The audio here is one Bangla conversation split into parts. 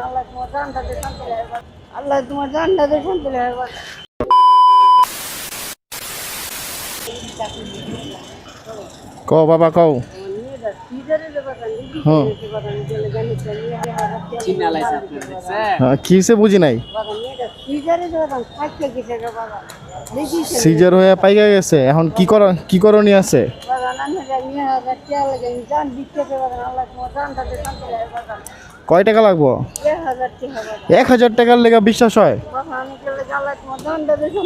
আল্লাহ তোমার জানটা দে শান্তি লাগে আল্লাহ তোমার জানটা দে শান্তি লাগে বাবা কও বাবা, কও। বুঝি নাই সিজারে হয়ে পাইকা গেছে এখন কি কর কি করণীয় আছে কয় টাকা লাগবো এক হাজার টাকার লেগা বিশ্বাস হয়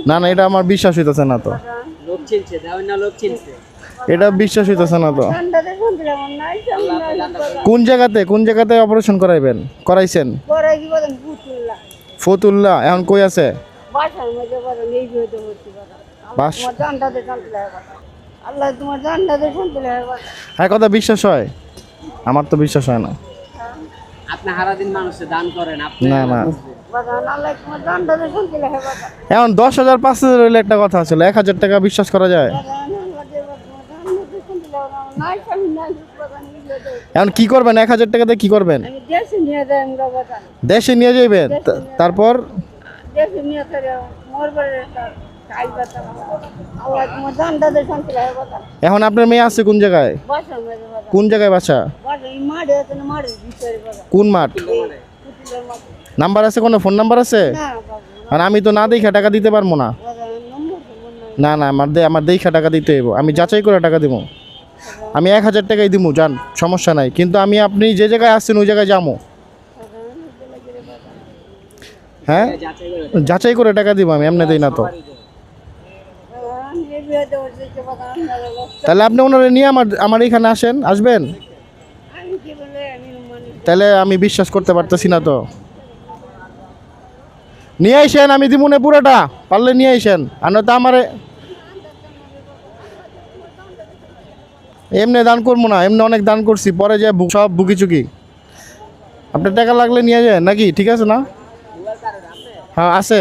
না না এটা আমার বিশ্বাস হইতেছে না তো। লোক চিনছে লোক চিনছে। এটা বিশ্বাস হইতেছে না তো। কোন জায়গাতে কোন জায়গাতে অপারেশন করাইবেন? করাইছেন? ফতুল্লাহ এখন কই আছে? হ্যাঁ কথা বিশ্বাস হয়। আমার তো বিশ্বাস হয় না। আপনি হারা দিন মানুষে দান করেন আপনি না না। বাবা আল্লাহ তোমার জানটা দে শান্তি লাগে বাবা এখন দশ হাজার পাঁচ হাজার হইলে একটা কথা ছিল এক হাজার টাকা বিশ্বাস করা যায় বাবা আল্লাহ দে বাবা তোমার জানটা দে শান্তি লাগে বাবা নাই সামনে নাই বাবা নিয়ে দে এখন কি করবেন? এক হাজার টাকাতে কি করবেন? আমি দেশে নিয়ে তা- তারপর? এখন আপনার মেয়ে আছে কোন জায়গায়? কোন জায়গায় বাসা? কোন মাঠ? নাম্বার আছে কোনো? ফোন নাম্বার আছে? আর আমি তো না দেখে টাকা দিতে পারব না। না না আমার আমার দেখে টাকা দিতে হইব। আমি যাচাই করে টাকা দিব। আমি এক হাজার টাকাই দিব যান, সমস্যা নাই। কিন্তু আমি আপনি যে জায়গায় আসছেন, ওই জায়গায় যাব হ্যাঁ? যাচাই করে টাকা দিব আমি, এমনি দিই না তো। তাহলে আপনি ওনারা নিয়ে আমার আমার এখানে আসেন, আসবেন? তাহলে আমি বিশ্বাস করতে পারতেছি না তো। নিয়ে আইসেন আমি দিব না পুরোটা, পারলে নিয়ে আইসেন আর নয়তো আমারে এমনি দান করব না, এমনি অনেক দান করছি, পরে যে সব বুকি চুকি। আপনার টাকা লাগলে নিয়ে যায় নাকি? ঠিক আছে না? হ্যাঁ আছে।